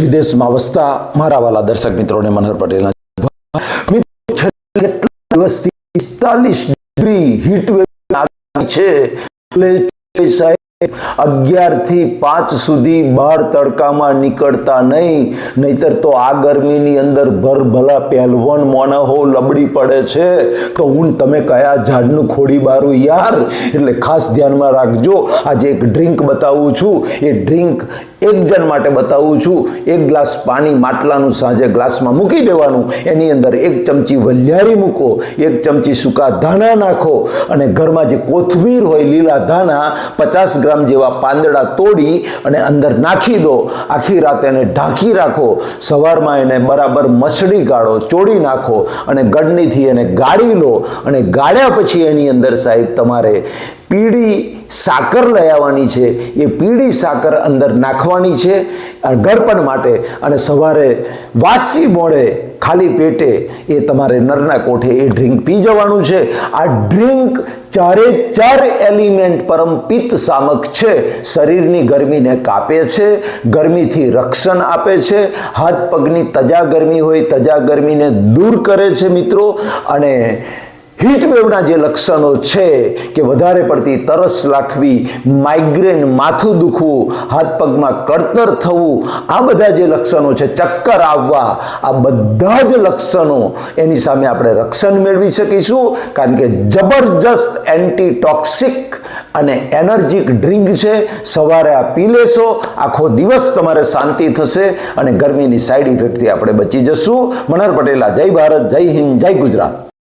વિદેશમાં વસતા મારા વાલા દર્શક મિત્રોને મનહર પટેલના કેટલા દિવસથી પિસ્તાલીસ ડિગ્રી હીટ વેવ છે. એટલે સાહેબ અગિયારથી પાંચ સુધી બહાર તડકામાં નીકળતા નહીં. નહીતર તો આ ગરમીની અંદર ભરભલા પહેલવાન મોનહો લબડી પડે છે. તો હું તમે કયા ઝાડનું ખોડી બારું યાર? એટલે ખાસ ધ્યાનમાં રાખજો. આજે એક ડ્રિંક બતાવું છું. એ ડ્રિંક એક જણ માટે બતાવું છું. એક ગ્લાસ પાણી માટલાનું સાંજે ગ્લાસમાં મૂકી દેવાનું. એની અંદર એક ચમચી વલિયારી મૂકો. એક ચમચી સૂકા ધાણા નાખો. અને ઘરમાં જે કોથમીર હોય લીલા ધાણા, પચાસ ગ્રામ જેવા પાંદડા તોડી અને અંદર નાખી દો. આખી રાત એને ઢાંકી રાખો. સવારમાં એને બરાબર મસળી કાઢો ચોડી નાખો અને ગળનીથી એને ગાળી લો. અને ગાળ્યા પછી એની અંદર સાહેબ તમારે પીળી સાકર લઈ આવવાની છે. એ પીળી સાકર અંદર નાખવાની છે ગળપણ માટે અને સવારે વાસી મોડે ખાલી પેટે એ તમારે નરના કોઠે એ ડ્રિંક પી જવાનું છે. આ ડ્રિંક ચારે ચાર એલિમેન્ટ પરમપિત્ત સામક છે. શરીરની ગરમીને કાપે છે, ગરમીથી રક્ષણ આપે છે. હાથ પગની તજા ગરમી હોય, તજા ગરમીને દૂર કરે છે મિત્રો. અને હીટવેવના જે લક્ષણો છે કે વધારે પડતી તરસ લાખવી માઇગ્રેન માથું દુખવું, હાથ પગમાં કળતર થવું, આ બધા જે લક્ષણો છે, ચક્કર આવવા, આ બધા જ લક્ષણો એની સામે આપણે રક્ષણ મેળવી શકીશું. કારણ કે જબરજસ્ત એન્ટીટોક્સિક અને એનર્જીક ડ્રિંક છે. સવારે આ પી લેશો, આખો દિવસ તમારે શાંતિ થશે અને ગરમીની સાઈડ ઇફેક્ટથી આપણે બચી જશું. મનહર પટેલા, જય ભારત, જય હિન્દ, જય ગુજરાત.